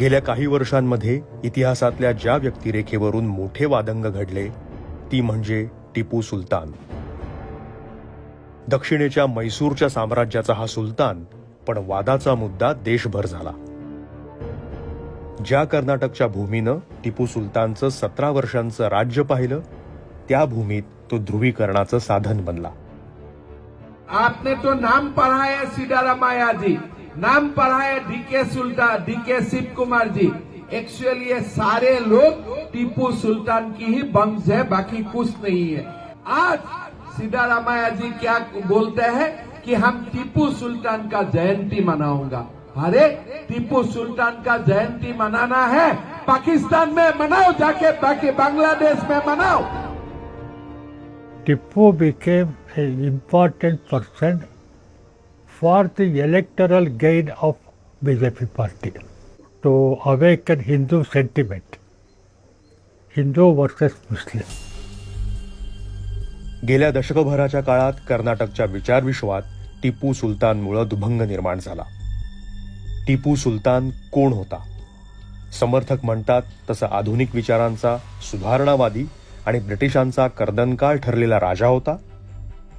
गेल्या काही वर्षांमध्ये इतिहासातल्या ज्या व्यक्तिरेखेवरून मोठे वादंग घडले ती म्हणजे टिपू सुलतान. दक्षिणेच्या मैसूरच्या साम्राज्याचा हा सुलतान पण वादाचा मुद्दा देशभर झाला. ज्या कर्नाटकच्या भूमीनं टिपू सुलतानचं सतरा वर्षांचं राज्य पाहिलं त्या भूमीत तो ध्रुवीकरणाचं साधन बनला. आपने तो नाम पढ़ा है सिद्धारामैया जी नाम पढ़ा है DK Sultan DK Shiv Kumar ji. Actually ये सारे लोग टीपू सुल्तान की ही वंश है बाकी कुछ नहीं है। आज सिद्धारामैया जी क्या बोलते हैं कि हम टीपू सुल्तान का जयंती मनाऊंगा। अरे टीपू सुल्तान का जयंती मनाना है। पाकिस्तान में मनाओ जाके बाकी बांग्लादेश में मनाओ। Tipu became an important person for the electoral gain of BJP party. To awaken Hindu sentiment, Hindu versus Muslim. गेल्या दशकभराच्या काळात कर्नाटकच्या विचारविश्वात टिपू सुलतानमुळं दुभंग निर्माण झाला. टिपू सुलतान कोण होता? समर्थक म्हणतात तसं आधुनिक विचारांचा सुधारणावादी आणि ब्रिटिशांचा कर्दनकाळ ठरलेला राजा होता.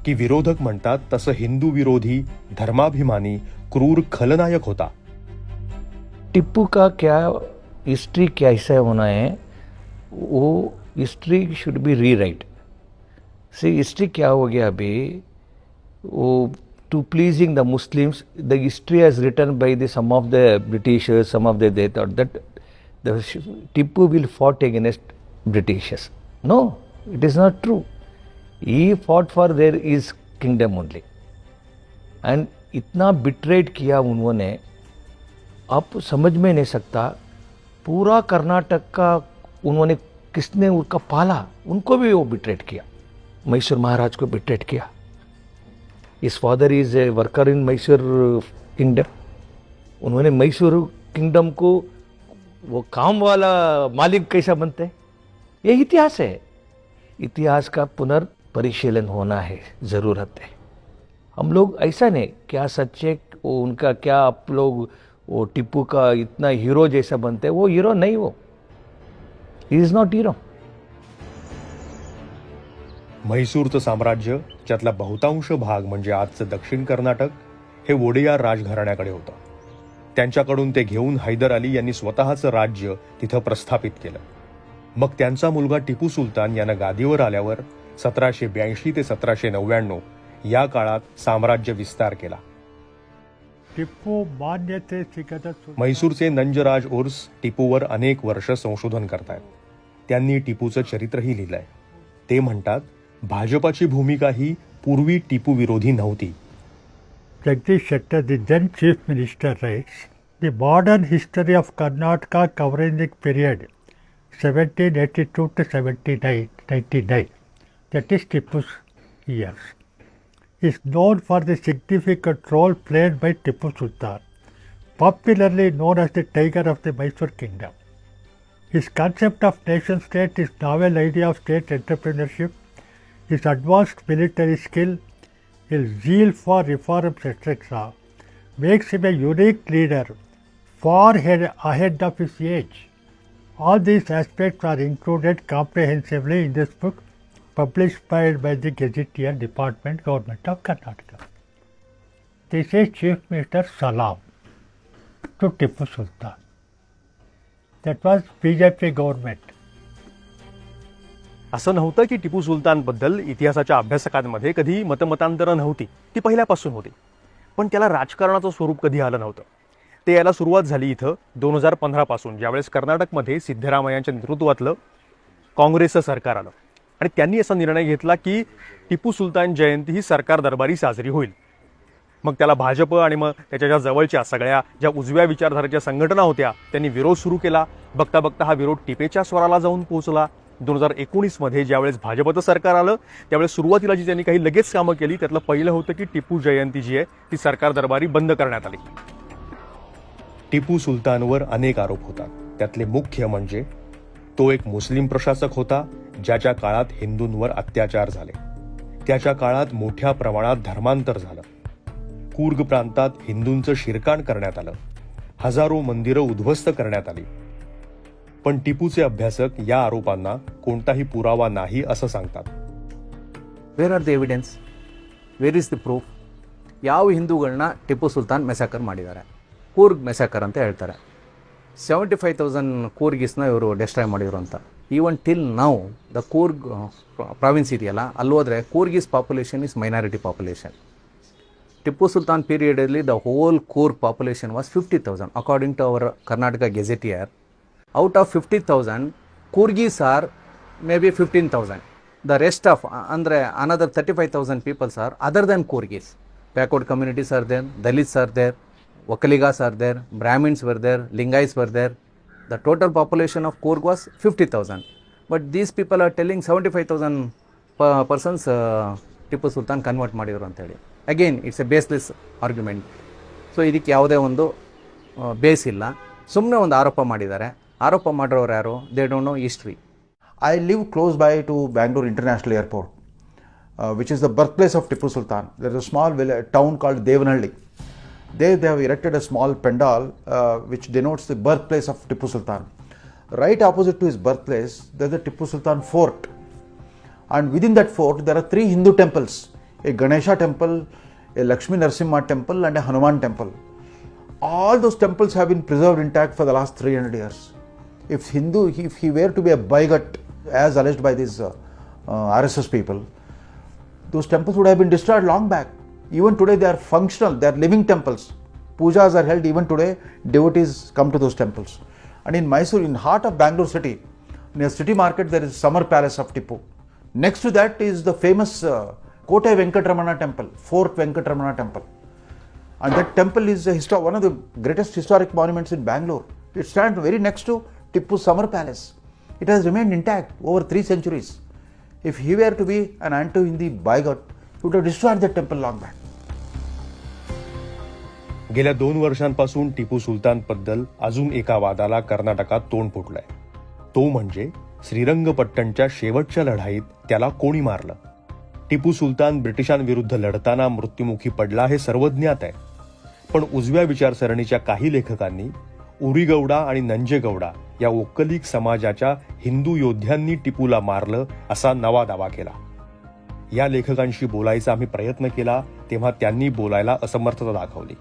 की विरोधक म्हणतात तसं हिंदू विरोधी धर्माभिमानी क्रूर खलनायक होता. टिप्पू का क्या हिस्ट्री कैसा होना है वो हिस्ट्री शुड बी री राइट सी हिस्ट्री क्या हो गया अभी? वो to pleasing the Muslims the history has return by the some of the Britishers some of the they thought that the Tipu will fought against Britishers no it is not true he fought for their is kingdom only and इतना betrayed KIA उन्होंने आप समझ में नहीं सकता पूरा कर्नाटक का उन्होंने किसने उनका पाला उनको भी वो बिट्रेट किया मैसूर महाराज को betrayed KIA his father is a worker in Mysore kingdom उन्होंने मैसूर किंगडम को वो काम वाला मालिक कैसा बनते हैं ये इतिहास है इतिहास का परिशीलन होना है ज़रूरत है। हम लोग ऐसा नहीं क्या सच्चे वो उनका क्या आप लोग वो टिप्पू का इतना हीरो जैसा बनते हैं वो हीरो नहीं वो। इज नॉट हीरो म्हैसूरचं साम्राज्य ज्यातला बहुतांश भाग म्हणजे आजचं दक्षिण कर्नाटक हे वोडियार राजघराण्याकडे होतं. त्यांच्याकडून ते घेऊन हैदर अली यांनी स्वतःचं राज्य तिथं प्रस्थापित केलं. मग त्यांचा मुलगा टिपू सुलतान यानं गादीवर आल्यावर सतराशे ब्याऐंशी ते सतराशे नव्याण्णव या काळात साम्राज्य विस्तार केला. टिपू मान्यते म्हैसूरचे नंजराज उर्स टिपूवर अनेक वर्ष संशोधन करतायत. त्यांनी टिपूचं चरित्रही लिहिलंय. ते म्हणतात भाजपाची भूमिका ही पूर्वी टिपू विरोधी नव्हती. Jagdish Shettar the then chief minister writes the modern history of Karnataka coverage period seventeen eighty two to seventy nine ninety nine that is Tipu's years, is known for the significant role played by Tipu Sultan, popularly known as the Tiger of the Mysore Kingdom. His concept of nation state, his novel idea of state entrepreneurship, his advanced military skill, his zeal for reforms, etc., makes him a unique leader, far ahead, ahead of his age. All these aspects are included comprehensively in this book, published by, by the Gazetteer Department, Government of Karnataka. This is Chief Minister Salam to Tipu Sultan. That was BJP government. असं नव्हतं की टिपू सुलतानबद्दल इतिहासाच्या अभ्यासकांमध्ये कधी मतमतांतरं नव्हती ती पहिल्यापासून होती पण त्याला राजकारणाचं स्वरूप कधी आलं नव्हतं ते याला सुरुवात झाली इथं दोन हजार पंधरापासून ज्यावेळेस कर्नाटकमध्ये सिद्धरामय्यांच्या नेतृत्वातलं काँग्रेसचं सरकार आलं आणि त्यांनी असा निर्णय घेतला की टिपू सुलतान जयंती ही सरकार दरबारी साजरी होईल. मग त्याला भाजप आणि मग त्याच्या ज्या जवळच्या सगळ्या ज्या उजव्या विचारधारेच्या संघटना होत्या त्यांनी विरोध सुरू केला. बघता बघता हा विरोध टिपेच्या स्वराला जाऊन पोहोचला. दोन हजार एकोणीसमध्ये ज्यावेळेस भाजपचं सरकार आलं त्यावेळेस सुरुवातीला जी त्यांनी काही लगेच कामं केली त्यातलं पहिलं होतं की टिपू जयंती जी आहे ती सरकार दरबारी बंद करण्यात आली. टिपू सुलतानवर अनेक आरोप होतात. त्यातले मुख्य म्हणजे तो एक मुस्लिम प्रशासक होता ज्याच्या काळात हिंदूंवर अत्याचार झाले त्याच्या काळात मोठ्या प्रमाणात धर्मांतर झालं कूर्ग प्रांतात हिंदूंचं शिरकाण करण्यात आलं हजारो मंदिरं उद्ध्वस्त करण्यात आली पण टिपूचे अभ्यासक या आरोपांना कोणताही पुरावा नाही असं सांगतात where are the evidence where is the proof ಯಾವ ಹಿಂದೂಗಳನ್ನ ಟಿಪ್ಪು ಸುಲ್ತಾನ್ ಮೆಸಾಕರ್ ಮಾಡಿದ್ದಾರೆ ಕೂರ್ಗ್ ಮೆಸಾಕರ್ ಅಂತ ಹೇಳ್ತಾರೆ ಸೆವೆಂಟಿ ಫೈವ್ ತೌಸಂಡ್ ಕೂರ್ಗಿಸ್ನ ಇವರು ಡೆಸ್ಟ್ರಾಯ್ ಮಾಡಿದ್ರು ಅಂತ. Even till now the Coorg province ಇದೆಯಲ್ಲ, ಅಲ್ಲಿ ಹೋದರೆ Coorgis population is minority population Tipu Sultan ಪೀರಿಯಡಲ್ಲಿ the whole Coorg population was fifty thousand according to our Karnataka gazetteer out of fifty thousand Coorgis are maybe fifteen thousand the rest of ಅಂದರೆ another thirty five thousand peoples are other than Coorgis backward communities are there Dalits are there Vokkaligas are there Wakaligas are there, Brahmins were there, Lingais were there. The total population of Kurg was 50,000. But these people are telling 75,000 persons Tipu Sultan convert ಮಾಡಿದರು ಅಂತೇಳಿ again it's a baseless argument so ಇದಕ್ಕೆ ಯಾವುದೇ ಒಂದು base ಇಲ್ಲ ಸುಮ್ಮನೆ ಒಂದು ಆರೋಪ ಮಾಡಿದ್ದಾರೆ ಆರೋಪ ಮಾಡಿರೋರು ಯಾರು they don't know history I live close by to Bangalore international airport which is the birth place of Tipu Sultan there is a small village town called Devanahalli There they have erected a small pandal uh, which denotes the birthplace of Tipu Sultan. Right opposite to his birthplace, there is the Tipu Sultan fort. And within that fort, there are three Hindu temples a Ganesha temple, a Lakshmi Narasimha temple, and a Hanuman temple. All those temples have been preserved intact for the last 300 years. If Hindu, if he were to be a bigot, as alleged by these uh, uh, RSS people, those temples would have been destroyed long back. Even today, they are functional, they are living temples. Pujas are held even today, devotees come to those temples. And in Mysore, in heart of Bangalore city, near city market, there is Summer Palace of Tipu. Next to that is the famous uh, Kote Venkatramana temple, Fort Venkatramana temple. And that temple is histo- one of the greatest historic monuments in Bangalore. It stands very next to Tipu's summer palace. It has remained intact over three centuries. If he were to be an anti Hindi bigot, would have destroyed the temple long back. गेल्या दोन वर्षांपासून टिपू सुलतानबद्दल अजून एका वादाला कर्नाटकात तोंड फुटलंय. तो म्हणजे श्रीरंगपट्टणच्या शेवटच्या लढाईत त्याला कोणी मारलं? टिपू सुलतान ब्रिटिशांविरुद्ध लढताना मृत्युमुखी पडला हे सर्वज्ञात आहे. पण उजव्या विचारसरणीच्या काही लेखकांनी उरीगौडा आणि नंजेगौडा या ओक्कलिक समाजाच्या हिंदू योद्ध्यांनी टिपूला मारलं असा नवा दावा केला. या लेखकांशी बोलायचा आम्ही प्रयत्न केला तेव्हा त्यांनी बोलायला असमर्थता दाखवली.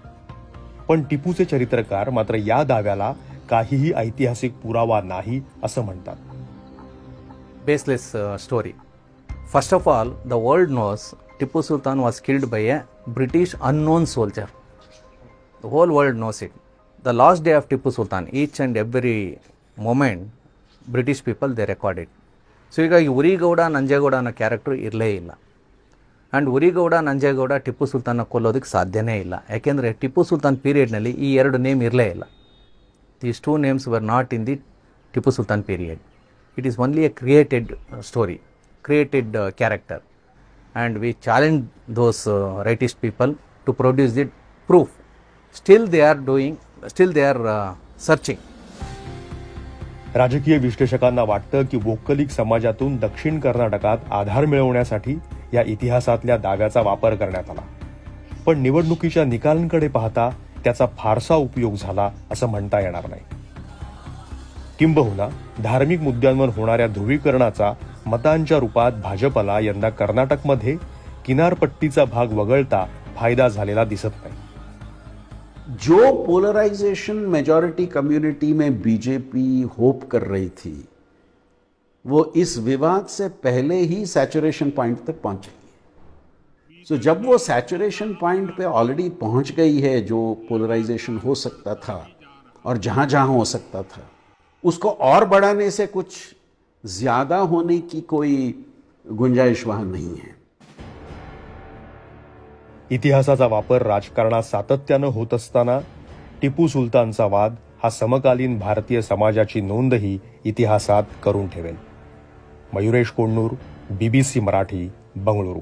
पण टिपूचे चरित्रकार मात्र या दाव्याला काहीही ऐतिहासिक पुरावा नाही असं म्हणतात. Baseless story first of all the world knows Tipu Sultan was killed by a British unknown soldier the whole world knows it the last day of Tipu Sultan each and every moment British people they record it so ಹೀಗಾಗಿ ಉರಿಗೌಡ ನಂಜೇಗೌಡ ಅನ್ನೋ character ಇರಲೇ ಇಲ್ಲ. And Urigowda Nanjegowda Tipu Sultan ಕೊಲ್ಲೋದಕ್ಕೆ ಸಾಧ್ಯನೇ ಇಲ್ಲ. ಯಾಕೆಂದರೆ ಟಿಪ್ಪು ಸುಲ್ತಾನ್ ಪೀರಿಯಡ್ನಲ್ಲಿ ಈ ಎರಡು ನೇಮ್ ಇರಲೇ ಇಲ್ಲ. These two names were not in the Tipu Sultan period it is only a created story created character and we challenge those rightist people to produce the proof still they are doing still they are searching राजकीय विश्लेषकांना वाटतं की वोक्कलिक समाजातून दक्षिण कर्नाटकात आधार मिळवण्यासाठी या इतिहासातल्या दाव्याचा वापर करण्यात आला. पण निवडणुकीच्या निकालांकडे पाहता त्याचा फारसा उपयोग झाला असं म्हणता येणार नाही. किंबहुना धार्मिक मुद्द्यांवर होणाऱ्या ध्रुवीकरणाचा मतांच्या रूपात भाजपला यंदा कर्नाटकमध्ये किनारपट्टीचा भाग वगळता फायदा झालेला दिसत नाही. जो पोलराइजेशन मेजॉरिटी कम्युनिटी में बीजेपी होप कर रही थी, वो इस विवाद से पहले ही सैचुरेशन पॉइंट तक पहुँच गई। है सो जब वो सैचुरेशन पॉइंट पे ऑलरेडी पहुँच गई है, जो पोलराइजेशन हो सकता था और जहाँ जहाँ हो सकता था, उसको और बढ़ाने से कुछ ज़्यादा होने की कोई गुंजाइश वहाँ नहीं है। इतिहासाचा वापर राजकारणात सातत्यानं होत असताना टिपू सुलतानचा वाद हा समकालीन भारतीय समाजाची नोंदही इतिहासात करून ठेवेल. मयुरेश कोंडूर बीबीसी मराठी बंगळुरू.